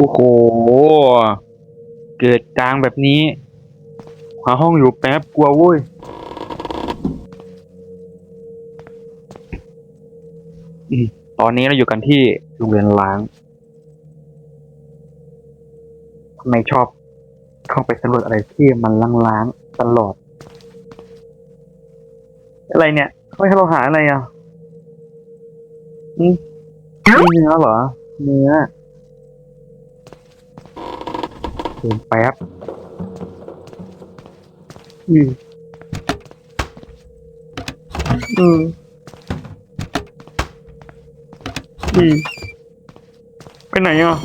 โอ้โห เกิดกลางแบบนี้ หาห้องอยู่แป๊บกลัวเว้ย ตอนนี้เราอยู่กันที่โรงเรียนล้างทำไมชอบเข้าไปสำรวจอะไรที่มันล้างๆตลอด อะไรเนี่ยเขาให้เราหาอะไรอะอืมเนื้อเหรอ เนื้อ เดินแป๊บ อืม อืม อืม ไปไหนอะ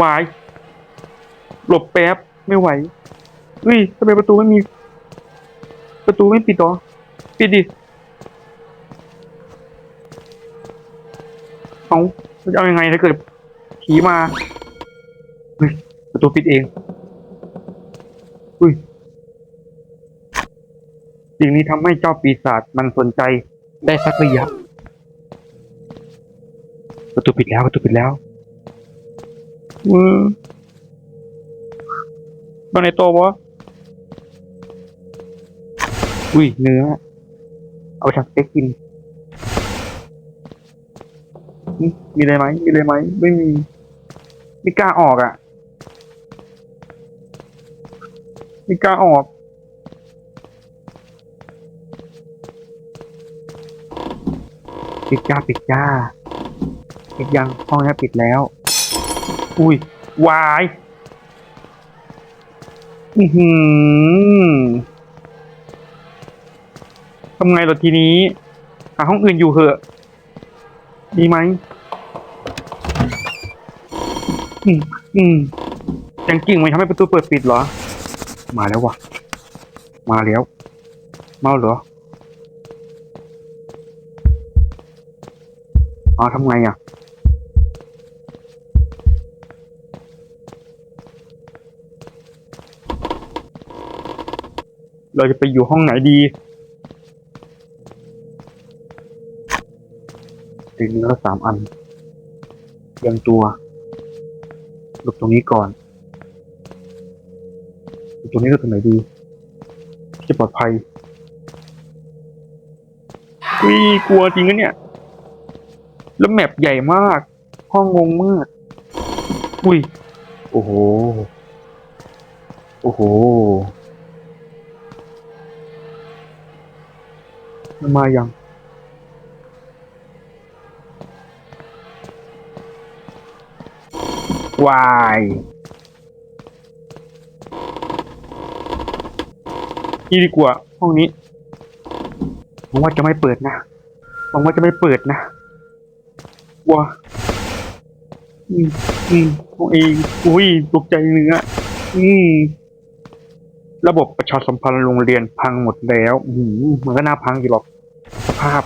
วาย หลบแป๊บ ไม่ไหวเฮ้ยทำไมประตูไม่มี ประตูไม่ปิดหรอ ปิดดิ เอาจะเอายังไงถ้าเกิดผีมา ประตูปิดเอง อุ้ย สิ่งนี้ทำให้เจ้าปีศาจมันสนใจได้สักระยะ ประตูปิดแล้วประตูปิดแล้วอืมมาในโตวะอุ้ยเนื้อ เอาไปทำสเต็กกินมมีอะไรไหมมีอะไรไหม ไม่มี ไม่กล้าออกอะ ไม่กล้าออกปิดจ้าปิดจ้าปิดยังห้องนี้ปิดแล้ว อุ้ยวายอือหือทำไงล่ะทีนี้ หาห้องอื่นอยู่เหอะดีไหมอืมอืมจังกิ่งมันทำให้ประตูเปิดปิดเหรอ มาแล้ววะมาแล้วเมาเหรออ๋อทำไงอะเราจะไปอยู่ห้องไหนดีตีเนื้อสามอันเตรียมตัว หลบตรงนี้ก่อน ตรงนี้ก็ตรงไหนดีจะปลอดภัยอุ้ยกลัวจริงนะเนี่ย แล้วแมปใหญ่มาก ห้องงงมากอุ้ย โอ้โห โอ้โห มันมายังวาย นี่ดีกว่า ห้องนี้หวังว่าจะไม่เปิดนะหวังว่าจะไม่เปิดนะว้าอืมอืมโอ้ยอุ้ยตกใจเนื้ออืมระบบประชาสัมพันธ์โรงเรียนพังหมดแล้วอืมมันก็น่าพังอยู่หรอกสภาพ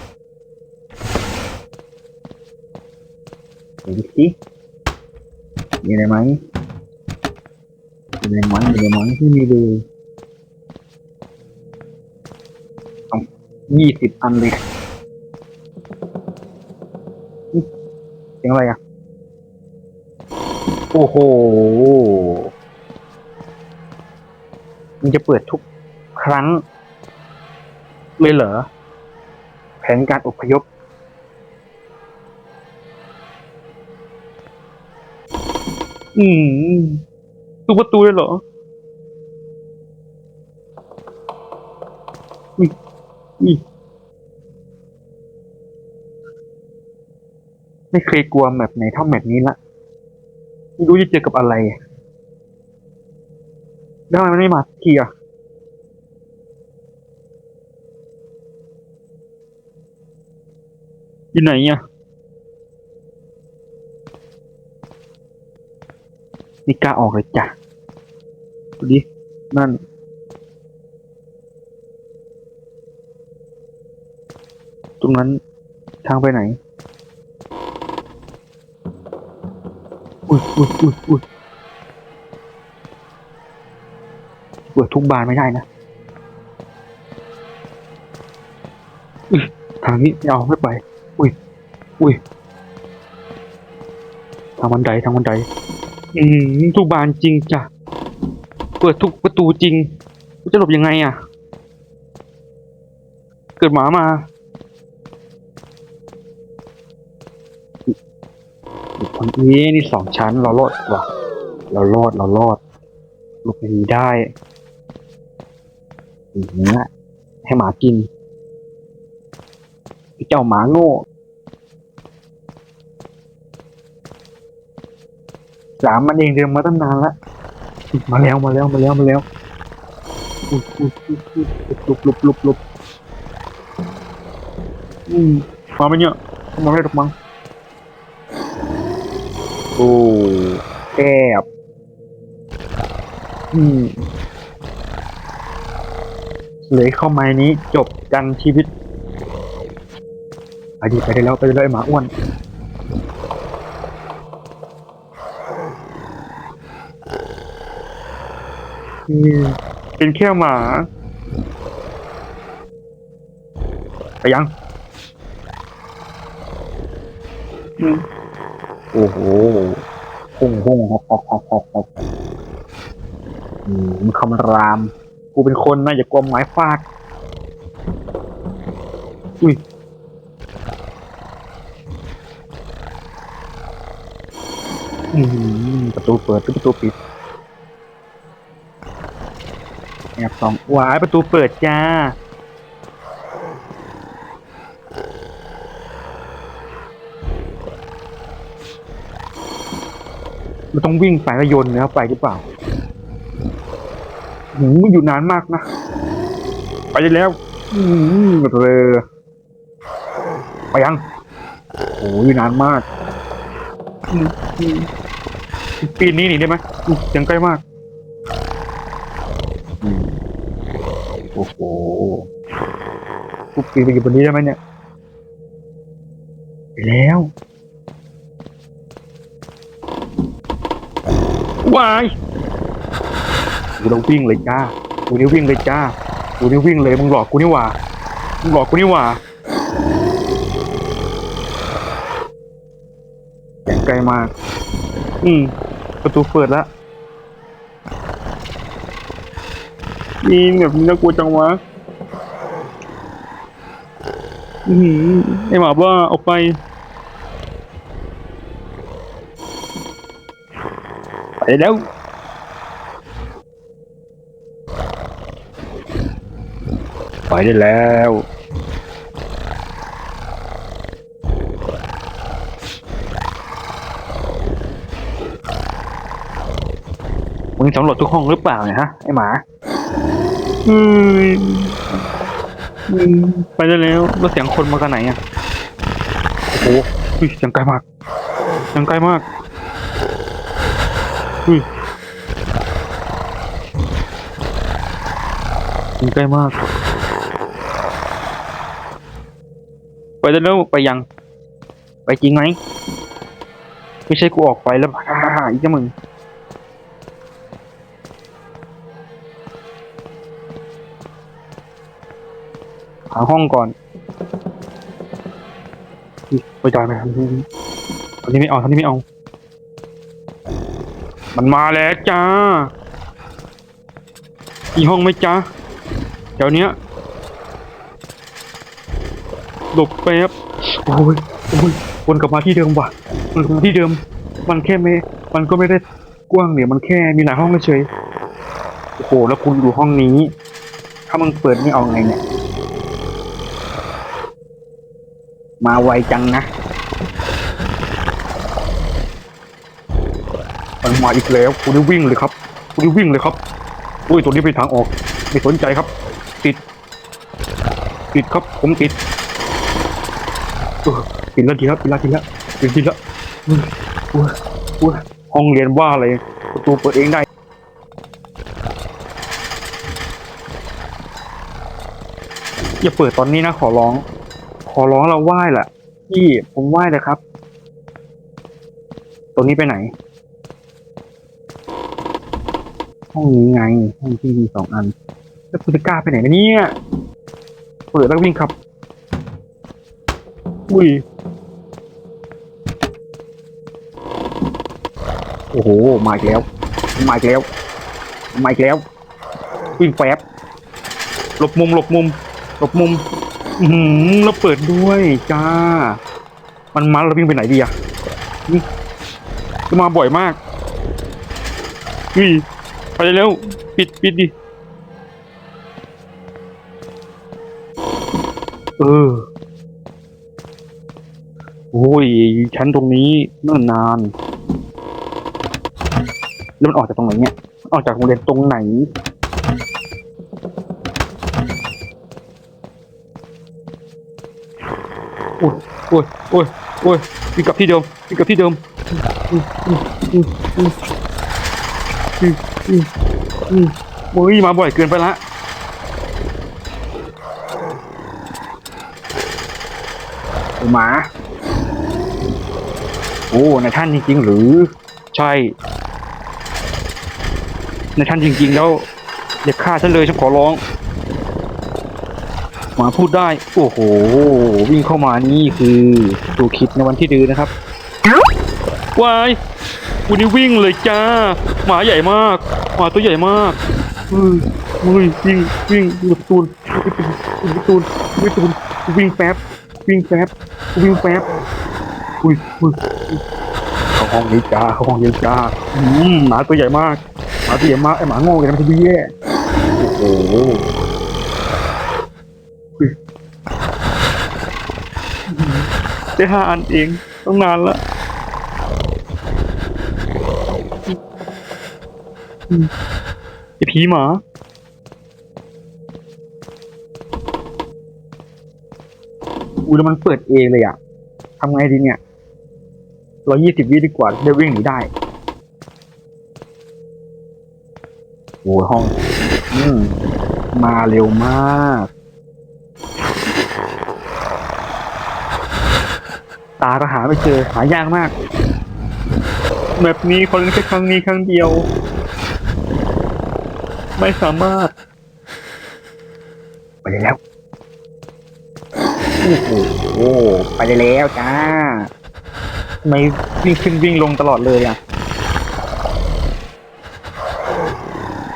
เห็นสิมีอะไรไหมมีอะไรไหมมีอะไรไหมที่มีเลย ยี่สิบอันเลยเสียงอะไรอะ โอ้โห มันจะเปิดทุกครั้ง เลยเหรอ แผนการอพยพอืมทุกประตูเลยเหรอ อุ้ย ไม่เคยกลัวแมปไหนเท่าแมปนี้ละ ไม่รู้จะเจอกับอะไรแล้วทำไมมันไม่มาสักทีอะอยู่ไหนอะนี่กล้าออกเลยจ้ะดูดินั่น รงนั้นทางไปไหน อุ้ยอุ้ยอุ้ยอุ้ยเปิดทุกบานไม่ได้นะอุ้ยทางนี้ไม่เอาไม่ไป อุ้ย อุ้ย ทางบันไดทางบันได อืมทุกบานจริงจ้ะ เปิดทุกประตูจริง จะหลบยังไงอะ เกิดหมามา นี้นี่สองชั้นเรารอดว่ะเรารอดเรารอดหลบหนีได้อย่างเงี้ยให้หมากินเจ้าหมาโง่สามมันเองเดินมาตั้งนานล้วมาแล้วมาแล้วมาแล้วมาแล้วอุ๊ยอุ๊ยอุ๊ยอุ๊ยหลบลบหลบอืมมาไหมเนี่ยมาไม่ได้หรอกมั้ง โอ้แอบอืมเลยเข้ามาในนี้จบกันชีวิตไปดีไปได้แล้วไปได้แล้วไอ้หมาอ้วนอืมเป็นแค่หมาไปยัง อืม โอ้โหห้องห้องฮอกฮอกฮอกฮอกฮอกอืมมันคำราม กูเป็นคนนะอย่ากลัวไม้ฟาดอุ้ยอืมประตูเปิดประตูปิดแอบสองวายประตูเปิดจ้า มันต้องวิ่งไปแล้วโยนเนื้อไปหรือเปล่าหืมมันอยู่นานมากนะ ไปได้แล้ว อืมเรอไปยังโอ้ยนานมาก ปีนนี้หนีได้ไหมยังใกล้มาก โอ้โหกูปีนไปอยู่บนนี้ได้ไหมเนี่ย ไปแล้ว วายกูต้องวิ่งเลยจ้ากูนี่วิ่งเลยจ้ากูนี่วิ่งเลยมึงหลอกกูนี่หว่ามึงหลอกกูนี่หว่าแข่งไกลมาก อืม ประตูเปิดแล้วนี่แบบนี้น่ากลัวจังวะ อือหือไอหมาบ้าออกไป ไปแล้ว ไปได้แล้วมึงสำรวจทุกห้องหรือเปล่าเนี่ยฮะไอหมาอืมไปได้แล้วแล้วเสียงคนมากันไหนอะโอ้โหเสียงไกลมากเสียงไกลมาก อุ้ยเสียงไกลมาก ไปได้แล้ว ไปยัง ไปจริงไหม ไม่ใช่กูออกไปแล้วฮ่าฮ่าอีกจ้ะมึงหาห้องก่อนไปจอยไหมครับตอนนี้ไม่เอาตอนนี้ไม่เอา มันมาแล้วจ้าอีห้องไหมจ้าแถวเนี้ยหลบแป๊บโอ้ยโอ้ยวนกลับมาที่เดิมว่ะวนกลับมาที่เดิม มันแค่ไม่ มันก็ไม่ได้กว้างเนี่ยมันแค่มีหลายห้องเฉยโอ้โห แล้วคุณดูห้องนี้ ถ้ามึงเปิดไม่เอาไงเนี่ย มาไวจังนะ มันมาอีกแล้วกูได้วิ่งเลยครับกูได้วิ่งเลยครับอุ้ยตัวนี้เป็นทางออกไม่สนใจครับ ติด ติดครับผมติดติดแล้วทีล้วติดแล้วทีล้วติดทีล้วอุ้ยอุ้ยอุ้ยห้องเรียนว่าอะไรประตูเปิดเองได้อย่าเปิดตอนนี้นะขอร้อง ขอร้องเราไหว้แหละพี่ผมไหว้เลยครับตรงนี้ไปไหน ห้องนี้ไง ห้องที่มีสองอัน แล้วคุณจะกล้าไปไหนนะเนี่ย เปิดแล้ววิ่งขับ อุ้ย โอ้โห มาอีกแล้ว มาอีกแล้ว มาอีกแล้ว วิ่งแป๊บหลบมุม หลบมุม หลบมุม อือหือเราเปิดด้วยจ้า มันมาเราวิ่งไปไหนดีอะนี่จะมาบ่อยมากอุ้ย ไปเร็วปิดปิดดิ เออ โอ้ย ชั้นตรงนี้เนิ่นนาน แล้วมันออกจากตรงไหนเนี่ย ออกจากโรงเรียนตรงไหน โอ้ยโอ้ยโอ้ยโอ้ยวิ่งกลับที่เดิมวิ่งกลับที่เดิมอืมอืมอืมอืม อืมอืมอืมโอ้ยมาบ่อยเกินไปละไอ้หมา โอ้นายท่านจริงๆ หรือ ใช่นายท่านจริง ๆ แล้วอย่าฆ่าฉันเลยฉันขอร้อง หมาพูดได้ โอ้โห วิ่งเข้ามานี่คือตัวคิดในวันที่ดื้อนะครับวาย วันนี้วิ่งเลยจ้า หมาใหญ่มาก หมาตัวใหญ่มากอือมือวิ่งวิ่งวิ่งประตูนวิ่งตูนวิ่งตูนวิ่งแป๊บ วิ่งแป๊บ วิ่งแป๊บ อุ้ยอุ้ยเข้าห้องนี้จ้าเข้าห้องนี้จ้าอืมหมาตัวใหญ่มาก หมาตัวใหญ่มากไอหมาโง่เลยนมันจะแย่โอ้โหได้ห้าอันเองต้องนานละอืม ไอผีหมาอุ้ยแล้วมันเปิดเองเลยอะทำไงดีเนี่ยร้อยี่สิบวิดีกว่าได้วิ่งหนีได้โอ้ยห้องอืมมาเร็วมาก ตาก็หาไม่เจอหายากมาก แบบนี้คนเล่นแค่ครั้งนี้ครั้งเดียว ไม่สามารถ ไปได้แล้วโอ้โหไปได้แล้วจ้าทำไมวิ่งขึ้นวิ่งลงตลอดเลยอะ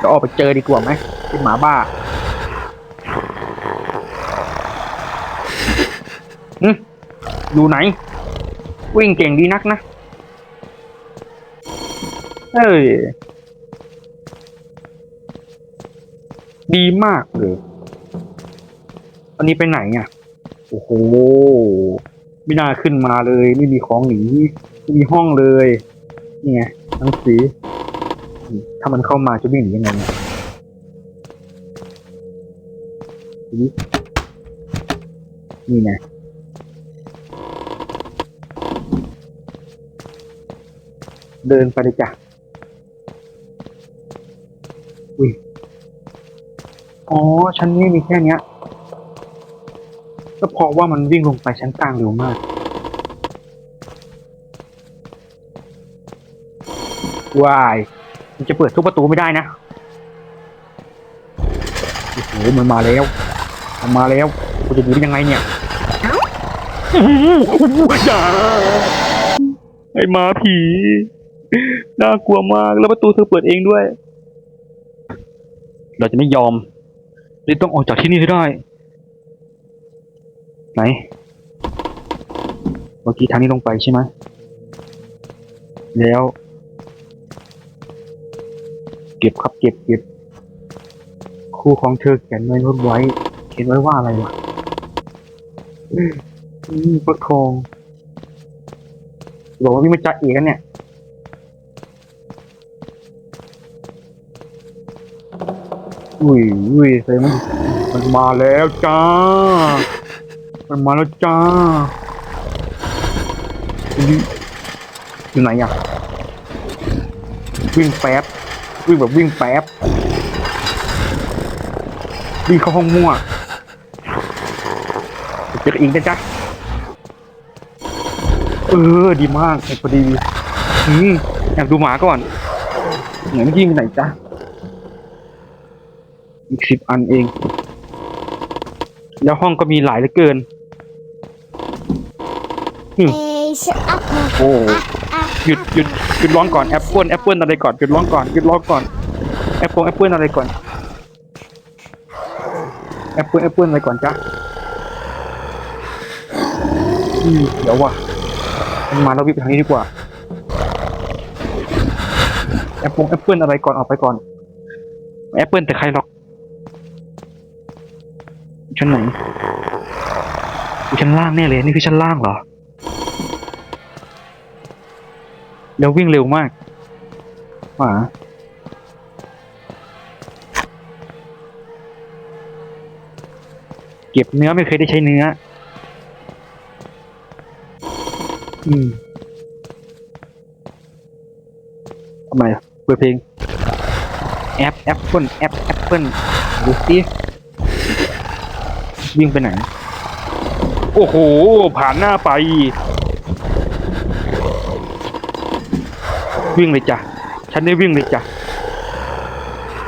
จะออกไปเจอดีกว่าไหมเป็นหมาบ้าอืมอยู่ไหน วิ่งเก่งดีนักนะ เอ้ย ดีมากเลยอันนี้ไปไหนอะโอ้โห ไม่น่าขึ้นมาเลย ไม่มีของหนีไม่มีห้องเลย นี่ไงหนังสือถ้ามันเข้ามาจะวิ่งหนียังไงเนี่ยนี่ไงเดินไปเลยจ้ะอุ้ย อ๋อ ชั้นนี้มีแค่เนี้ย ก็เพราะว่ามันวิ่งลงไปชั้นกลางเร็วมากวายมันจะเปิดทุกประตูไม่ได้นะ โอ้โห มันมาแล้ว มันมาแล้วกูจะดูได้ยังไงเนี่ยโอ้โหอย่าไอ้หมาผี น่ากลัวมาก แล้วประตูเธอเปิดเองด้วย เราจะไม่ยอมเราต้องออกจากที่นี่ให้ได้ ไหน เมื่อกี้ทางนี้ลงไปใช่ไหม แล้ว เก็บครับเก็บเก็บ คู่ของเธอเขียนไว้รถไว้ เขียนไว้ว่าอะไรวะอืมประคองบอกว่าวิ่งมาจ่าเอกกันเนี่ย อุ้ยอุ้ยเซมันมันมาแล้วจ้า มันมาแล้วจ้าอยู่ไหนอะวิ่งแป๊บวิ่งแบบวิ่งแป๊บวิ่งเข้าห้องมั่วเจอกันอีกนจ๊ะเออดีมากไอ้พอดีอืมอยากดูหมาก่อนไหนเมื่อกี้มีไหนจ๊ะ อีกสิบอันเอง แล้วห้องก็มีหลายเหลือเกิน Hey, shut up. โอ้ Ah, หยุดหยุดหยุดร้องก่อนแอปเปิลแอปเปิลอะไรก่อนหยุดร้องก่อนหยุดร้องก่อนแอปเปิลแอปเปิลอะไรก่อนแอปเปิลแอปเปิลอะไรก่อนจ๊ะอืมเดี๋ยวว่ะมันมาเราวิ่งไปทางนี้ดีกว่าแอปเปิลแอปเปิลอะไรก่อนออกไปก่อนแอปเปิลแต่ใครหรอก ชั้นไหนชั้นล่างแน่เลยนี่คือชั้นล่างเหรอแล้ววิ่งเร็วมากหมาเก็บเนื้อไม่เคยได้ใช้เนื้อ อืมทำไมเปิดเพลงแอปแอปเปิลแอปแอปเปิลดูสิ วิ่งไปไหน โอ้โห ผ่านหน้าไป วิ่งเลยจ้ะ ฉันนี่วิ่งเลยจ้ะ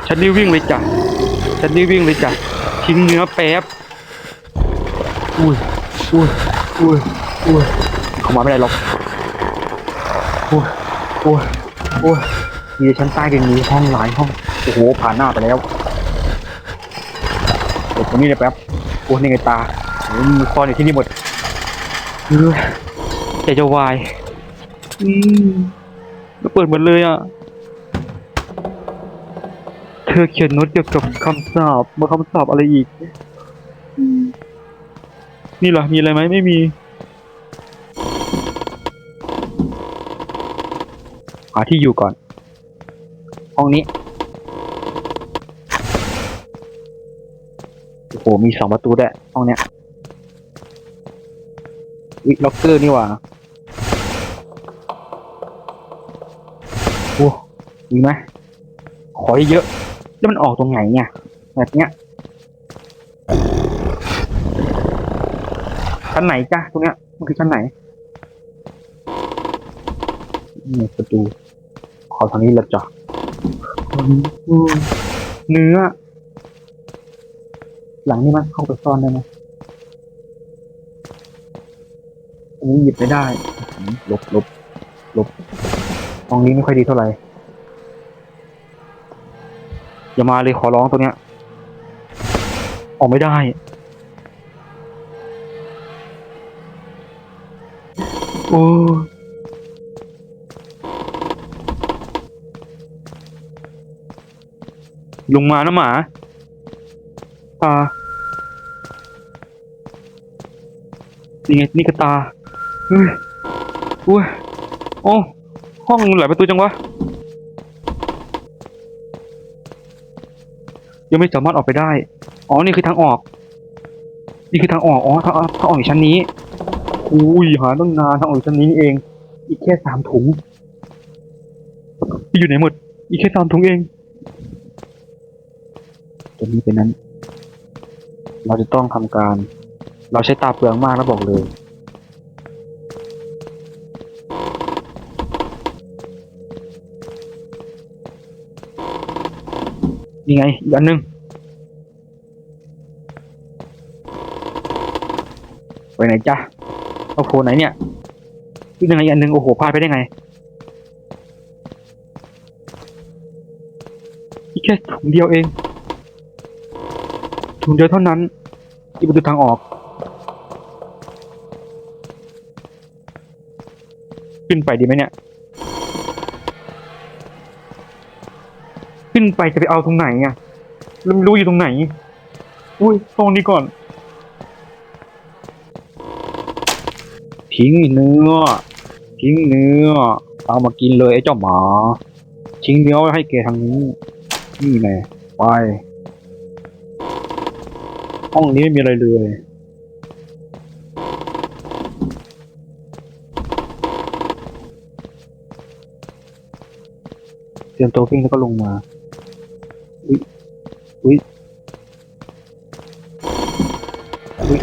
ฉันนี่วิ่งเลยจ้ะ ฉันนี่วิ่งเลยจ้ะ ทิ้งเนื้อแป๊บ อุ้ย อุ้ย อุ้ย อุ้ยเข้ามาไม่ได้หรอกอุ้ย อุ้ย อุ้ยมีแต่ชั้นใต้กันมีห้องหลายห้อง โอ้โห ผ่านหน้าไปแล้วเดี๋ยวตรงนี้เลยแป๊บโอ้นี่ไงตาโอ้มีคอนอยู่ที่นี่หมดเออใจจะวายอืมแล้วเปิดหมดเลยอะ เธอเขียนโน้ตเกี่ยวกับคำสาบมาคำสาบอะไรอีก นี่เหรอ มีอะไรไหมไม่มีหาที่อยู่ก่อน ห้องนี้ โอ้โหมีสองประตูด้วยห้องเนี้ยวิล็อกเกอร์นี่หว่าโอ้มีไหมขอเยอะแล้วมันออกตรงไหนเนี่ยแบบเนี้ยชั้นไหนจ้ะตรงเนี้ยมันคือชั้นไหนนี่ประตู ขอทางนี้ละจ้ะอืมเนื้อ หลังนี้มันเข้าไปซ่อนได้ไหมอันนี้หยิบไม่ได้อื้อหือลบลบลบห้องนี้ไม่ค่อยดีเท่าไหร่ อย่ามาเลยขอร้องตัวเนี้ย ออกไม่ได้โอ้ลงมานะหมา ตา นี่ไง นี่ก็ตาเฮ้ยอุ้ย โอ้ ห้องหลายประตูจังวะ ยังไม่สามารถออกไปได้ อ๋อ นี่คือทางออก นี่คือทางออก อ๋อ ทางออกทางออกอยู่ชั้นนี้ อุ้ย หาตั้งนานทางออกอยู่ชั้นนี้เอง อีกแค่สามถุง อยู่ไหนหมด อีกแค่สามถุงเองตัวนี้เป็นนั้น เราจะต้องทำการ เราใช้ตาเปลืองมากแล้วบอกเลย นี่ไงอีกอันหนึงไปไหนจ๊ะเอาโผล่ไหนเนี่ยอีกยังไงอีกอันหนึงโอ้โหพลาดไปได้ไงอีกแค่ถุงเดียวเอง ถุงเดียวเท่านั้นที่ประตูทางออก ขึ้นไปดีไหมเนี่ย ขึ้นไปจะไปเอาตรงไหนอะแล้วไม่รู้อยู่ตรงไหน อุ้ยตรงนี้ก่อน ทิ้งเนื้อ ทิ้งเนื้อ เอามากินเลยไอ้เจ้าหมา ทิ้งเนื้อไว้ให้แกทางนี้ นี่แน่ไป ห้องนี้ไม่มีอะไรเลยเตรียมตัววิ่งแล้วก็ลงมา อุ้ย อุ้ย อุ้ย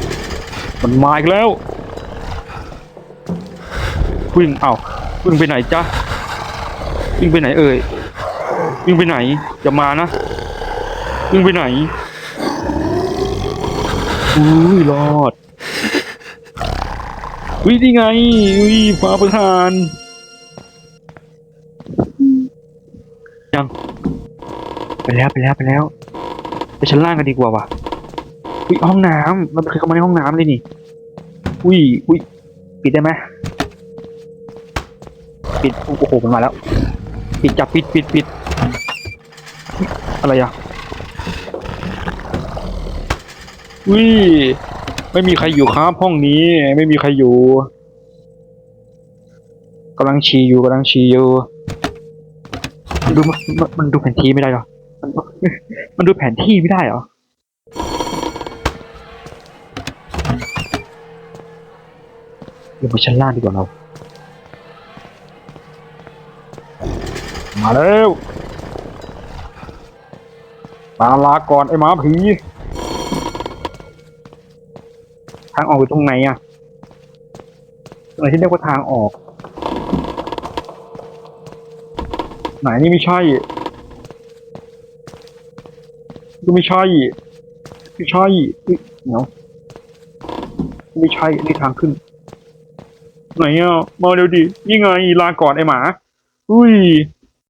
มันมาอีกแล้ว วิ่ง เอ้าวิ่งไปไหนจ๊ะ วิ่งไปไหนเอ่ย วิ่งไปไหนอย่ามานะ วิ่งไปไหน อุ้ยรอด อุ้ยนี่ไง อุ้ยฟ้าประธานจัง ไปแล้วไปแล้วไปแล้ว ไปชั้นล่างกันดีกว่าว่ะ อุ้ยห้องน้ำเราไม่เคยเข้ามาในห้องน้ำเลยนี่ อุ้ยอุ้ยปิดได้ไหมปิด โอ้โหมันมาแล้ว ปิดจับปิดปิดปิดอุ๊ยอะไรอะ อุ้ยไม่มีใครอยู่ครับห้องนี้ ไม่มีใครอยู่กำลังฉี่อยู่กำลังฉี่อยู่มันดูมันมันดูแผนที่ไม่ได้หรอมันมันดูแผนที่ไม่ได้หรอลงไปชั้นล่างดีกว่าเรา มาแล้วมาลาก่อนไอ้หมาผีางออกอยู่ตรงไหนอะตรงไหนที่เรียกว่าทางออก ไหนนี่ไม่ใช่ก็ไม่ใช่ไม่ใช่เดี๋ยไม่ใช่นี่ทางขึ้น ไหนอะมาเร็วดินี่ไงลาก่อนไอ้หมา อุ้ย